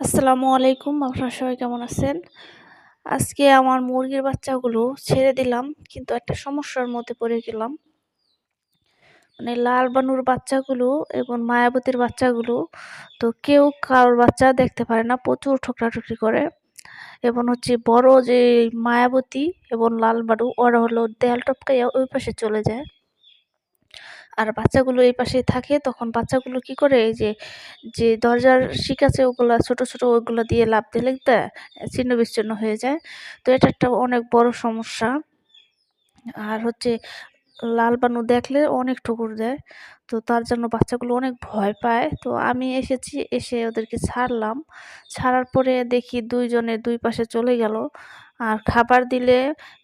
আসসালামু আলাইকুম আপনারা সবাই কেমন আছেন? আজকে আমার মুরগির বাচ্চাগুলো ছেড়ে দিলাম, কিন্তু একটা সমস্যার মধ্যে পড়ে গেলাম। মানে লাল বানুর বাচ্চাগুলো এবং মায়াবতীর বাচ্চাগুলো, তো কেউ কারোর বাচ্চা দেখতে পারে না, প্রচুর ঠোকরাঠুকরি করে। এবং হচ্ছে বড় যে মায়াবতী এবং লাল বানু, ওরা হলো দেয়াল টপকাইয়া ওই পাশে চলে যায়। আর বাচ্চাগুলো এই পাশে থাকে, তখন বাচ্চাগুলো কি করে এই যে যে দরজার শিক আছে ওগুলো ছোট ছোট ওইগুলো দিয়ে লাভ লিখতে ছিন্ন বিচ্ছিন্ন হয়ে যায়। তো এটা একটা অনেক বড় সমস্যা। আর হচ্ছে লাল বানু দেখলে অনেক ঠুকুর দেয়, তো তার জন্য বাচ্চাগুলো অনেক ভয় পায়। তো আমি এসেছি, এসে ওদেরকে ছাড়লাম। ছাড়ার পরে দেখি দুইজনে দুই পাশে চলে গেল। আর খাবার দিলে,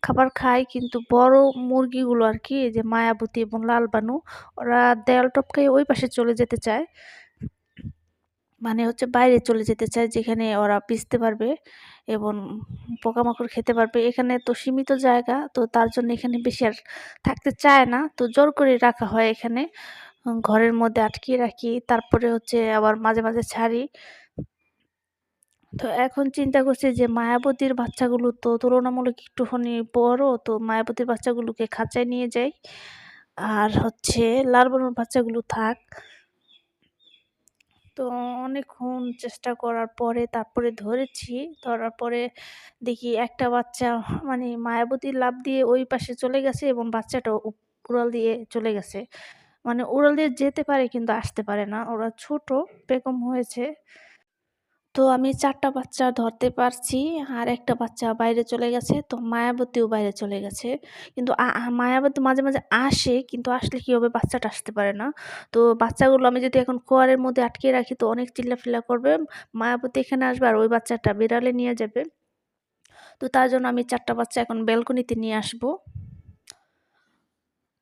খাবার খায় কিন্তু বড় মুরগিগুলো আর কি যে মায়াবতী এবং লাল বানু, ওরা দেয়াল টপকাই ওই পাশে চলে যেতে চায়। মানে হচ্ছে বাইরে চলে যেতে চায়, যেখানে ওরা পিসতে পারবে এবং পোকামাকড় খেতে পারবে। এখানে তো সীমিত জায়গা, তো তার জন্য এখানে বেশি আর থাকতে চায় না। তো জোর করে রাখা হয় এখানে, ঘরের মধ্যে আটকিয়ে রাখি। তারপরে হচ্ছে আবার মাঝে মাঝে ছাড়ি। তো এখন চিন্তা করছি যে মায়াবতীর বাচ্চাগুলো তো তুলনামূলক একটুখানি বড়, তো মায়াবতীর বাচ্চাগুলোকে খাঁচায় নিয়ে যাই। আর হচ্ছে লাল বানুর বাচ্চাগুলো থাক। তো অনেকক্ষণ চেষ্টা করার পরে তারপরে ধরেছি, ধরার পরে দেখি একটা বাচ্চা মানে মায়াবতী লাভ দিয়ে ওই পাশে চলে গেছে এবং বাচ্চাটা উড়াল দিয়ে চলে গেছে। মানে উড়াল দিয়ে যেতে পারে কিন্তু আসতে পারে না। ওরা ছোট, বেগম হয়েছে। তো আমি চারটা বাচ্চা ধরতে পারছি আর একটা বাচ্চা বাইরে চলে গেছে, তো মায়াবতীও বাইরে চলে গেছে। কিন্তু মায়াবতী মাঝে মাঝে আসে কিন্তু আসলে কী হবে বাচ্চাটা আসতে পারে না। তো বাচ্চাগুলো আমি যদি এখন খোয়ারের মধ্যে আটকে রাখি তো অনেক চিল্লাফিল্লা করবে, মায়াবতী এখানে আসবে আর ওই বাচ্চাটা বিড়ালে নিয়ে যাবে। তো তার জন্য আমি চারটা বাচ্চা এখন ব্যালকনিতে নিয়ে আসব।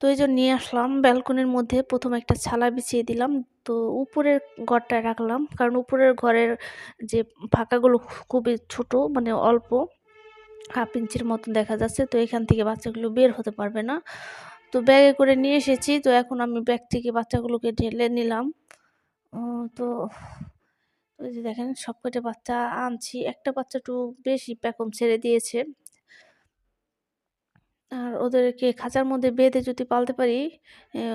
তো এই জন্য নিয়ে আসলাম, ব্যালকনির মধ্যে প্রথম একটা ছালা বিছিয়ে দিলাম তো উপরের ঘরটায় রাখলাম। কারণ উপরের ঘরের যে ফাঁকাগুলো খুবই ছোট মানে অল্প, হাফ ইঞ্চির মতন দেখা যাচ্ছে। তো এখান থেকে বাচ্চাগুলো বের হতে পারবে না। তো ব্যাগে করে নিয়ে এসেছি। তো এখন আমি ব্যাগ থেকে বাচ্চাগুলোকে ঢেলে নিলাম। তো ওই যে দেখেন সব সবকটা বাচ্চা আনছি। একটা বাচ্চা একটু বেশি প্যাকম ছেড়ে দিয়েছে। আর ওদেরকে খাঁচার মধ্যে বেঁধে যদি পালতে পারি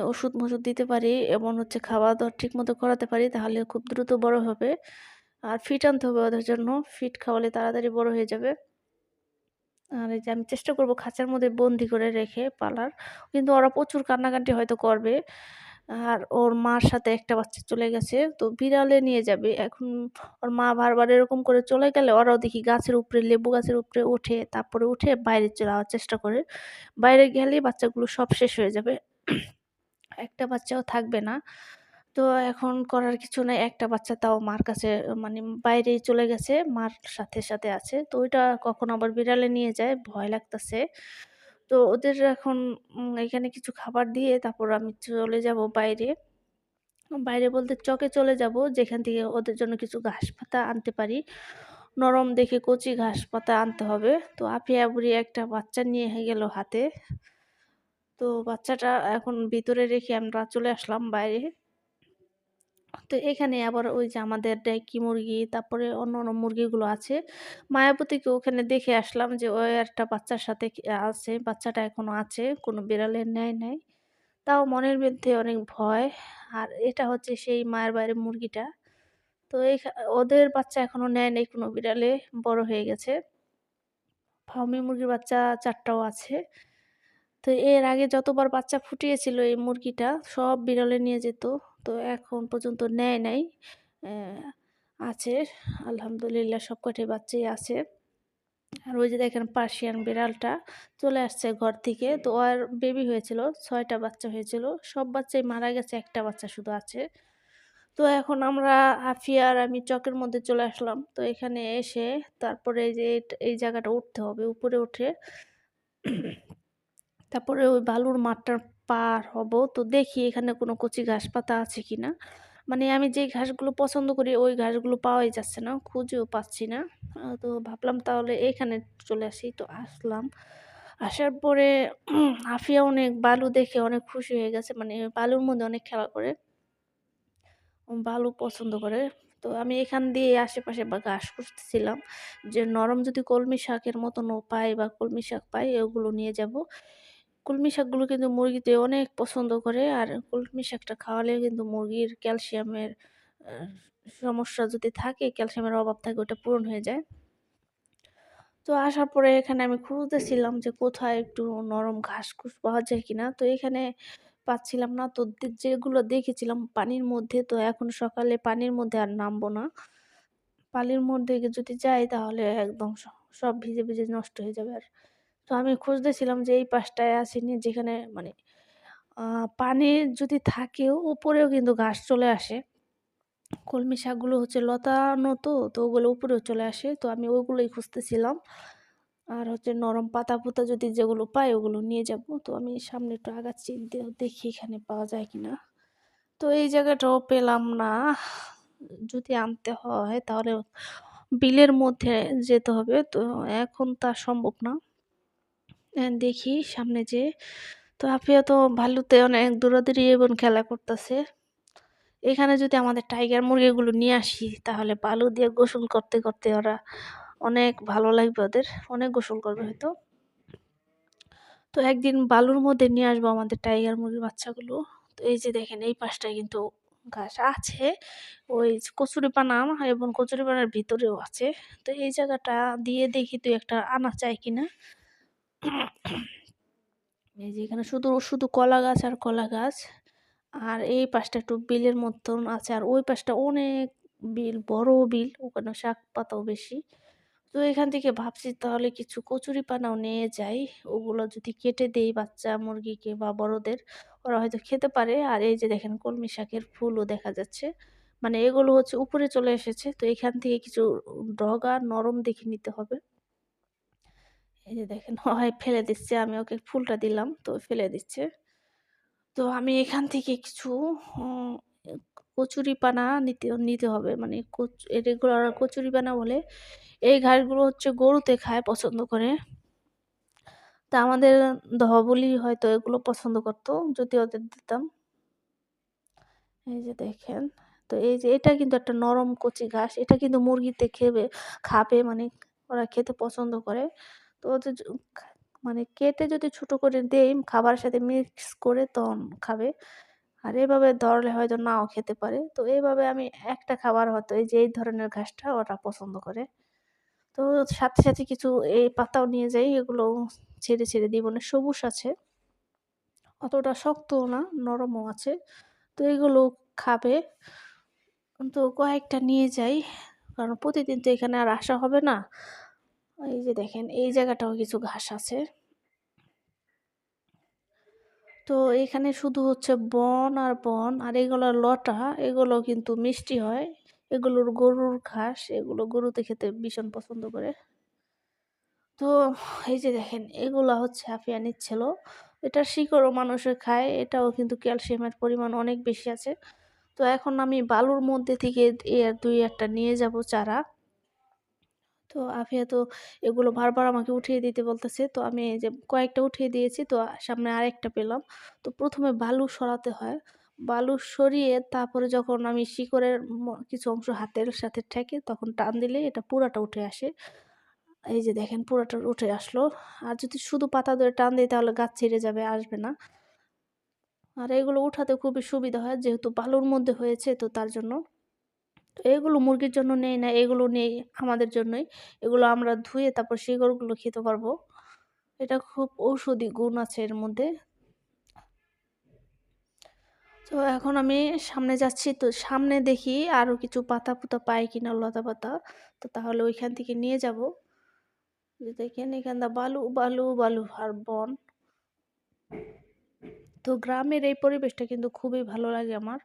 ওষুধ মষুধ দিতে পারি এবং হচ্ছে খাওয়া দাওয়া ঠিক মতো করাতে পারি, তাহলে খুব দ্রুত বড় হবে। আর ফিট আনতে হবে ওদের জন্য। ফিট খাওয়ালে তাড়াতাড়ি বড় হয়ে যাবে। আর এই যে আমি চেষ্টা করব খাঁচার মধ্যে বন্দি করে রেখে পালার। কিন্তু ওরা প্রচুর কান্নাকাটি হয়তো করবে। আর ওর মার সাথে একটা বাচ্চা চলে গেছে, তো বিড়ালে নিয়ে যাবে। এখন ওর মা বারবার এরকম করে চলে গেলে ওরাও দেখি গাছের উপরে, লেবু গাছের উপরে ওঠে, তারপরে উঠে বাইরে যাওয়ার চেষ্টা করে। বাইরে গেলেই বাচ্চাগুলো সব শেষ হয়ে যাবে। একটা বাচ্চাও থাকবে না। তো এখন করার কিছু নাই, একটা বাচ্চা তাও মার কাছে মানে বাইরেই চলে গেছে, মার সাথে সাথে আছে। তো ওইটা কখন আবার বিড়ালে নিয়ে যায়, ভয় লাগতেছে। তো ওদের এখন এখানে কিছু খাবার দিয়ে তারপর আমি চলে যাব বাইরে। বাইরে বলতে চকে চলে যাব, যেখান থেকে ওদের জন্য কিছু ঘাস পাতা আনতে পারি। নরম দেখে কচি ঘাস পাতা আনতে হবে। তো আপিয়া বুড়ি একটা বাচ্চা নিয়ে হয়ে গেল হাতে। তো বাচ্চাটা এখন ভিতরে রেখে আমরা চলে আসলাম বাইরে। তো এখানে আবার ওই যে আমাদের ডেকি মুরগি, তারপরে অন্য অন্য মুরগিগুলো আছে। মায়াবতীকে ওখানে দেখে আসলাম যে ওই একটা বাচ্চার সাথে আছে, বাচ্চাটা এখনও আছে, কোনো বিড়ালের ন্যায় নেয় তাও মনের মধ্যে অনেক ভয়। আর এটা হচ্ছে সেই মায়ের বাইরে মুরগিটা। তো এই ওদের বাচ্চা এখনও নেয় নেই, কোনো বিড়ালে বড় হয়ে গেছে। ফার্মি মুরগির বাচ্চা চারটাও আছে। তো এর আগে যতবার বাচ্চা ফুটিয়েছিল এই মুরগিটা, সব বিড়ালে নিয়ে যেত। তো এখন পর্যন্ত নেয় নাই। আছে, আলহামদুলিল্লাহ সব কটি বাচ্চাই আছে। আর ওই যে দেখেন পার্সিয়ান বিড়ালটা চলে আসছে ঘর থেকে। তো আর বেবি হয়েছিল, ছয়টা বাচ্চা হয়েছিল। সব বাচ্চাই মারা গেছে, একটা বাচ্চা শুধু আছে। তো এখন আমরা আফিয়া আর আমি চকের মধ্যে চলে আসলাম। তো এখানে এসে তারপরে এই যে এই জায়গাটা উঠতে হবে, উপরে উঠে। তারপরে ওই বালুর মাঠটার পার হব। তো দেখি এখানে কোনো কচি ঘাস পাতা আছে কি না। মানে আমি যে ঘাসগুলো পছন্দ করি, ওই ঘাসগুলো পাওয়াই যাচ্ছে না, খুঁজেও পাচ্ছি না। তো ভাবলাম তাহলে এইখানে চলে আসি। তো আসলাম। আসার পরে আফিয়া অনেক, বালু দেখে অনেক খুশি হয়ে গেছে। মানে বালুর মধ্যে অনেক খেলা করে। বালু পছন্দ করে। তো আমি এখান দিয়ে আশেপাশে বা ঘাস খুঁজতেছিলাম। যে নরম যদি কলমি শাকের মতনও পাই বা কলমি শাক পাই, ওগুলো নিয়ে যাব। কলমি শাকগুলো কিন্তু মুরগিতে অনেক পছন্দ করে। আর কলমি শাকটা খাওয়ালে কিন্তু মুরগির ক্যালসিয়ামের সমস্যা যদি থাকে, ক্যালসিয়ামের অভাব থাকে, ওটা পূরণ হয়ে যায়। তো আসার পরে এখানে আমি খুঁজতেছিলাম যে কোথায় একটু নরম ঘাস ঘুস পাওয়া যায় কিনা। তো এখানে পাচ্ছিলাম না। তো যেগুলো দেখেছিলাম পানির মধ্যে, তো এখন সকালে পানির মধ্যে আর নামবো না। পানির মধ্যে যদি যাই তাহলে একদম সব ভিজে ভিজে নষ্ট হয়ে যাবে আর। তো আমি খুঁজতেছিলাম যে এই পাশটায় আসেনি, যেখানে মানে পানি যদি থাকেও উপরেও কিন্তু ঘাস চলে আসে। কলমি শাকগুলো হচ্ছে লতানো তো তো ওগুলো উপরেও চলে আসে। তো আমি ওগুলোই খুঁজতেছিলাম। আর হচ্ছে নরম পাতা পুতা যদি যেগুলো পাই ওগুলো নিয়ে যাব। তো আমি সামনে একটু আগাচ্ছি দেখি এখানে পাওয়া যায় কিনা। তো এই জায়গাটাও পেলাম না। যদি আনতে হয় তাহলে বিলের মধ্যে যেতে হবে। তো এখন তা সম্ভব না। দেখি সামনে যে। তো আপিয়া তো ভালুতে অনেক দৌড়াদৌড়ি এবং খেলা করতেছে। এখানে যদি আমাদের টাইগার মুরগিগুলো নিয়ে আসি, তাহলে বালু দিয়ে গোসল করতে করতে ওরা অনেক ভালো লাগবে ওদের, অনেক গোসল করবে হয়তো। তো একদিন বালুর মধ্যে নিয়ে আসব আমাদের টাইগার মুরগির বাচ্চাগুলো। তো এই যে দেখেন, এই পাশটায় কিন্তু ঘাস আছে, ওই কচুরি পানা এবং কচুরি পানার ভিতরেও আছে। তো এই জায়গাটা দিয়ে দেখি তুই একটা আনা চাই কিনা। এই যে এখানে শুধু শুধু কলা গাছ আর কলা গাছ। আর এই পাশটা একটু বিলের মতন আছে। আর ওই পাশটা অনেক বিল, বড় বিল, ওখানে শাক পাতাও বেশি। তো এখান থেকে ভাবছি তাহলে কিছু কচুরি পানাও নিয়ে যাই। ওগুলো যদি কেটে দেই বাচ্চা, মুরগিকে বা বড়দের, ওরা হয়তো খেতে পারে। আর এই যে দেখেন কলমি শাকের ফুলও দেখা যাচ্ছে। মানে এগুলো হচ্ছে উপরে চলে এসেছে। তো এখান থেকে কিছু ডগা নরম দেখে নিতে হবে। এই যে দেখেন, হয় ফেলে দিচ্ছে, আমি ওকে ফুলটা দিলাম, তো ফেলে দিচ্ছে। তো আমি এখান থেকে কিছু কচুরি পানা নিতে নিতে হবে মানে এগুলো কচুরি পানা বলে, এই ঘাসগুলো হচ্ছে গরুতে খায় পছন্দ করে। তা আমাদের ধবলি হয়তো এগুলো পছন্দ করতো, যদি ওদের দিতাম। এই যে দেখেন, তো এই যে এটা কিন্তু একটা নরম কচি ঘাস, এটা কিন্তু মুরগিতে খেবে, খাবে মানে ওরা খেতে পছন্দ করে। তো মানে কেটে যদি ছোট করে দেই, খাবারের সাথে মিক্স করে তখন খাবে। আর এভাবে ধরলে হয়তো নাও খেতে পারে। তো এইভাবে আমি একটা খাবার হয়তো এই যে, এই ধরনের ঘাসটা ওরা পছন্দ করে। তো সাথে সাথে কিছু এই পাতাও নিয়ে যাই, এগুলো ছেড়ে ছেড়ে দিই মানে সবুজ আছে। অতটা শক্তও না, নরমও আছে। তো এগুলো খাবে। তো কয়েকটা নিয়ে যাই। কারণ প্রতিদিন তো এখানে আর আসা হবে না। এই যে দেখেন, এই জায়গাটাও কিছু ঘাস আছে। তো এখানে শুধু হচ্ছে বন আর বন, আর এগুলোর লটা এগুলো কিন্তু মিষ্টি হয়। এগুলোর গরুর ঘাস, এগুলো গরুতে খেতে ভীষণ পছন্দ করে। তো এই যে দেখেন, এগুলো হচ্ছে আফিয়া নিচ্ছিল এটা শিকড়ও মানুষে খায়, এটাও কিন্তু ক্যালসিয়ামের পরিমাণ অনেক বেশি আছে। তো এখন আমি বালুর মধ্যে থেকে এর দুই একটা নিয়ে যাব চারা। তো আফিয়া তো এগুলো বারবার আমাকে উঠিয়ে দিতে বলতেছে। তো আমি যে কয়েকটা উঠিয়ে দিয়েছি, তো সামনে আরেকটা পেলাম। তো প্রথমে বালু সরাতে হয়। বালু সরিয়ে তারপরে যখন আমি শিকড়ের কিছু অংশ হাতের সাথে ঠেকে তখন টান দিলে এটা পুরাটা উঠে আসে। এই যে দেখেন পুরাটা উঠে আসলো। আর যদি শুধু পাতা ধরে টান দিই তাহলে গাছ ছিঁড়ে যাবে, আসবে না। আর এগুলো উঠাতে খুবই সুবিধা হয়, যেহেতু বালুর মধ্যে হয়েছে, তো তার জন্য। তো এগুলো মুরগির জন্য নেই না, এগুলো নেই আমাদের জন্যই। এগুলো আমরা ধুয়ে তারপর শিকড়গুলো খেতে পারব। এটা খুব ঔষধি গুণ আছে এর মধ্যে। তো এখন আমি সামনে যাচ্ছি, তো সামনে দেখি আরও কিছু পাতা পুতা পাই কিনা লতা পাতা। তো তাহলে ওইখান থেকে নিয়ে যাব। যে দেখেন এখান বালু বালু বালু আর বন। তো গ্রামের এই পরিবেশটা কিন্তু খুবই ভালো লাগে আমার।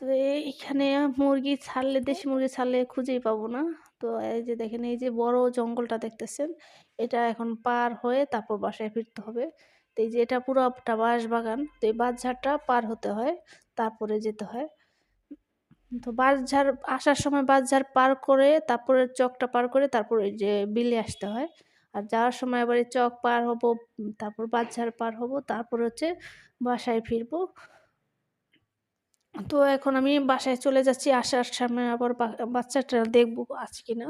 তো এইখানে মুরগি ছাড়লে, দেশি মুরগি ছাড়লে খুঁজেই পাবো না। তো এই যে দেখেন, এই যে বড় জঙ্গলটা দেখতেছেন, এটা এখন পার হয়ে তারপর বাসায় ফিরতে হবে। তো এই যে এটা পুরো একটা বাঁশ বাগান তো এই বাঁশঝাড়টা পার হতে হয়, তারপরে যেতে হয়। তো বাঁশঝাড়, আসার সময় বাঁশঝাড় পার করে, তারপরে চকটা পার করে, তারপরে যে বিলে আসতে হয়। আর যাওয়ার সময় আবার চক পার হব, তারপর বাঁশঝাড় পার হব, তারপর হচ্ছে বাসায় ফিরবো। তো এখন আমি বাসায় চলে যাচ্ছি, আসার সময় আবার বাচ্চাটা দেখব আছে কিনা।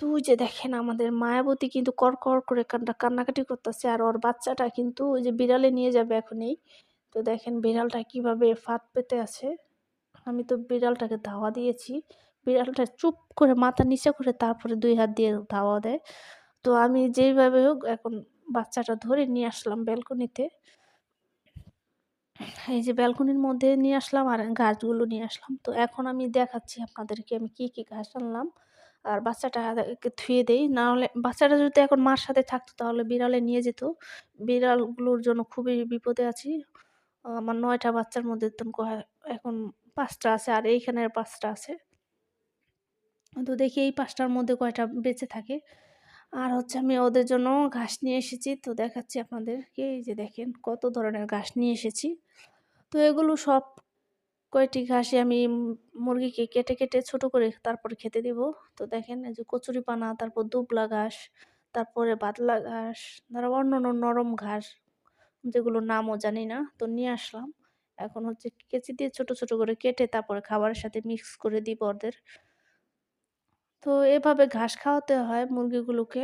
তো ওই যে দেখেন আমাদের মায়াবতী কিন্তু কড়কড় করে কান্না, কান্নাকাটি করতেছে আর ওর বাচ্চাটা কিন্তু ওই যে বিড়ালে নিয়ে যাবে এখনই। তো দেখেন বিড়ালটা কীভাবে ফাঁদ পেতে আছে। আমি তো বিড়ালটাকে ধাওয়া দিয়েছি। বিড়ালটা চুপ করে মাথা নিচে করে তারপরে দুই হাত দিয়ে ধাওয়া দেয়। তো আমি যেইভাবে হোক এখন বাচ্চাটা ধরে নিয়ে আসলাম ব্যালকনিতে। এই যে ব্যালকনির মধ্যে নিয়ে আসলাম আর গাছগুলো নিয়ে আসলাম। তো এখন আমি দেখাচ্ছি আপনাদেরকে আমি কি কি গাছ আনলাম। আর বাচ্চাটাকে ধুয়ে দেই। না হলে বাচ্চাটা যদি এখন মার সাথে থাকতো তাহলে বিড়ালে নিয়ে যেত। বিড়ালগুলোর জন্য খুবই বিপদে আছি। আমার নয়টা বাচ্চার মধ্যে এখন পাঁচটা আছে আর এইখানের পাঁচটা আছে। তো দেখি এই পাঁচটার মধ্যে কয়টা বেঁচে থাকে। আর হচ্ছে আমি ওদের জন্য ঘাস নিয়ে এসেছি। তো দেখাচ্ছি আপনাদেরকে। এই যে দেখেন কত ধরনের ঘাস নিয়ে এসেছি। তো এগুলো সব কয়টি ঘাসে আমি মুরগিকে কেটে কেটে ছোট করে তারপর খেতে দিব। তো দেখেন এই যে কচুরি পানা, তারপর দুবলা ঘাস, তারপরে বাতলা ঘাস, তারপর অন্য অন্য নরম ঘাস, যেগুলোর নামও জানি না। তো নিয়ে আসলাম। এখন হচ্ছে কেচি দিয়ে ছোট ছোট করে কেটে তারপরে খাবারের সাথে মিক্স করে দিব ওদের। তো এভাবে ঘাস খাওয়াতে হয় মুরগিগুলোকে।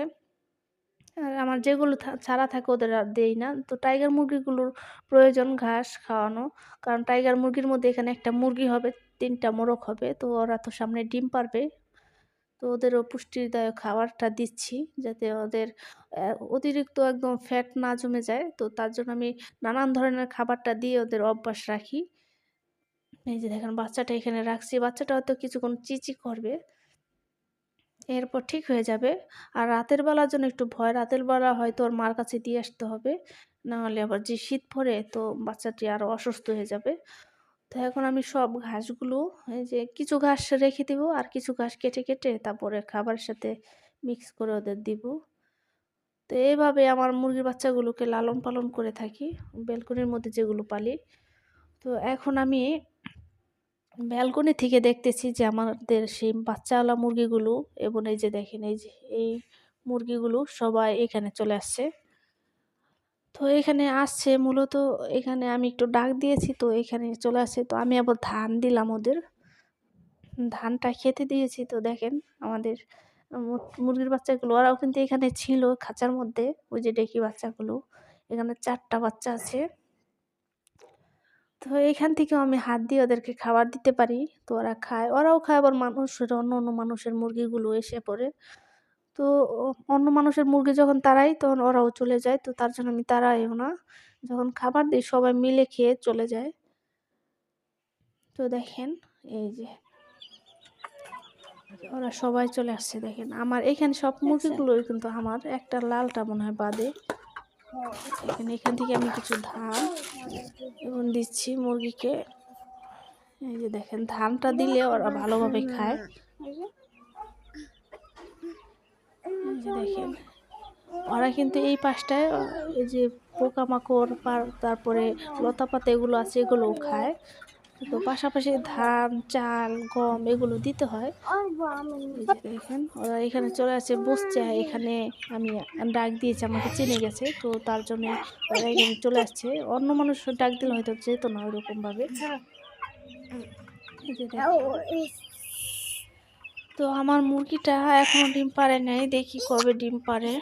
আর আমার যেগুলো ছাড়া থাকে ওদের আর দেই না। তো টাইগার মুরগিগুলোর প্রয়োজন ঘাস খাওয়ানো। কারণ টাইগার মুরগির মধ্যে এখানে একটা মুরগি হবে, তিনটা মোরগ হবে। তো ওরা তো সামনে ডিম পারবে। তো ওদেরও পুষ্টিদায়ক খাবারটা দিচ্ছি যাতে ওদের অতিরিক্ত একদম ফ্যাট না জমে যায়। তো তার জন্য আমি নানান ধরনের খাবারটা দিয়ে ওদের অভ্যাস রাখি। এই যে দেখেন বাচ্চাটা এখানে রাখছি। বাচ্চাটা হয়তো কিছুক্ষণ চিচি করবে। এরপর ঠিক হয়ে যাবে। আর রাতের বেলার জন্য একটু ভয়, রাতের বেলা হয়তো ওর মার কাছে দিয়ে আসতে হবে। নাহলে আবার যে শীত পড়ে তো বাচ্চাটি আরও অসুস্থ হয়ে যাবে। তো এখন আমি সব ঘাসগুলো, এই যে কিছু ঘাস রেখে দেব আর কিছু ঘাস কেটে কেটে তারপরে খাবারের সাথে মিক্স করে ওদের দিব। তো এইভাবে আমার মুরগির বাচ্চাগুলোকে লালন পালন করে থাকি, বেলকনির মধ্যে যেগুলো পালি। তো এখন আমি ব্যালকনি থেকে দেখতেছি যে আমাদের সেই বাচ্চাওয়ালা মুরগিগুলো এবং এই যে দেখেন, এই যে এই মুরগিগুলো সবাই এখানে চলে আসছে। তো এখানে আসছে মূলত, এখানে আমি একটু ডাক দিয়েছি, তো এখানে চলে আসছে। তো আমি আবার ধান দিলাম ওদের। ধানটা খেতে দিয়েছি, তো দেখেন আমাদের মুরগির বাচ্চাগুলো, ওরাও কিন্তু এখানে ছিল খাঁচার মধ্যে, ওই যে ডেকি বাচ্চাগুলো। এখানে চারটা বাচ্চা আছে। তো এখান থেকেও আমি হাত দিয়ে ওদেরকে খাবার দিতে পারি। তো ওরা খায়। ওরাও খায় আবার মানুষের অন্য অন্য মানুষের মুরগিগুলো এসে পড়ে। তো অন্য মানুষের মুরগি যখন তারাই তখন ওরাও চলে যায়। তো তার জন্য আমি তারাইও না। যখন খাবার দিই সবাই মিলে খেয়ে চলে যায়। তো দেখেন এই যে। ওরা সবাই চলে আসছে দেখেন। আমার এখানে সব আচ্ছা। মুরগিগুলোই কিন্তু আমার। একটা লালটা মনে হয় বাদে। এখানে এখান থেকে আমি কিছু ধান এবং দিচ্ছি মুরগিকে। এই যে দেখেন, ধানটা দিলে ওরা ভালোভাবে খায়। যে দেখেন, ওরা কিন্তু এই পাশটায়, এই যে পোকামাকড় তারপরে লতা পাতা এগুলো আছে, এগুলোও খায়। তো পাশাপাশি ধান, চাল, গম এগুলো দিতে হয়। দেখেন, ওরা এখানে চলে আসে, বসছে। এখানে আমি ডাক দিয়েছি, আমাকে চিনে গেছে। তো তার জন্য ওরা এখানে চলে আসছে। অন্য মানুষ ডাক দিলে হয়তো যেত না ওইরকমভাবে। তো আমার মুরগিটা এখনও ডিম পারে নাই, দেখি কবে ডিম পারে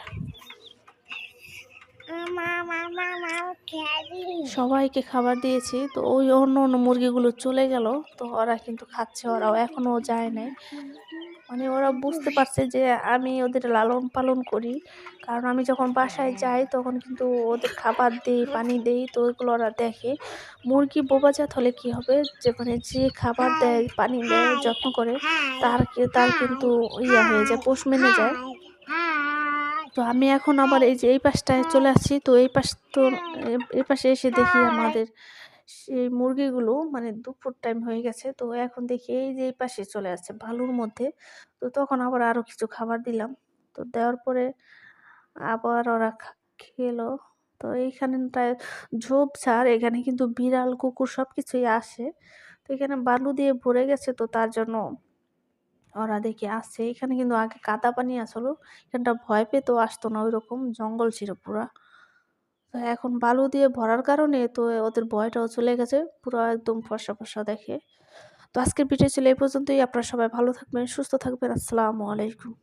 সবাইকে খাবার দিয়েছি, তো ওই অন্য অন্য মুরগিগুলো চলে গেল, তো ওরা কিন্তু খাচ্ছে, ওরাও এখনও যায় নাই। মানে ওরা বুঝতে পারছে যে আমি ওদের লালন পালন করি, কারণ আমি যখন বাসায় যাই তখন কিন্তু ওদের খাবার দিই, পানি দিই, তো ওইগুলো ওরা দেখে। মুরগি বোবাজাত হলে কি হবে? যে মানে যে খাবার দেয়, পানি দেয়, যত্ন করে, তার তার কিন্তু ইয়া হয়ে যায়, পোষ মেনে যায়। তো আমি এখন আবার এই যে এই পাশটায় চলে আসছি। তো এই পাশ তো, এই পাশে এসে দেখি আমাদের সেই মুরগিগুলো মানে দুপুর টাইম হয়ে গেছে। তো এখন দেখি এই যে এই পাশে চলে আসছে ভালুর মধ্যে। তো তখন আবার আরও কিছু খাবার দিলাম। তো দেওয়ার পরে আবার ওরা খেলো। তো এইখানটায় ঝোপঝাড় এখানে কিন্তু বিড়াল, কুকুর সব কিছুই আসে। তো এখানে বালু দিয়ে ভরে গেছে। তো তার জন্য ওরা দেখে আসছে। এখানে কিন্তু আগে কাদা পানি আসলো, এখানটা ভয় পেতেও আসতো না ওই রকম জঙ্গল ছিল পুরা। তো এখন বালু দিয়ে ভরার কারণে তো ওদের ভয়টাও চলে গেছে, পুরো একদম ফর্সা ফর্সা দেখে। তো আজকের ভিডিও ছিল এই পর্যন্তই, আপনারা সবাই ভালো থাকবেন, সুস্থ থাকবেন, আসসালামু আলাইকুম।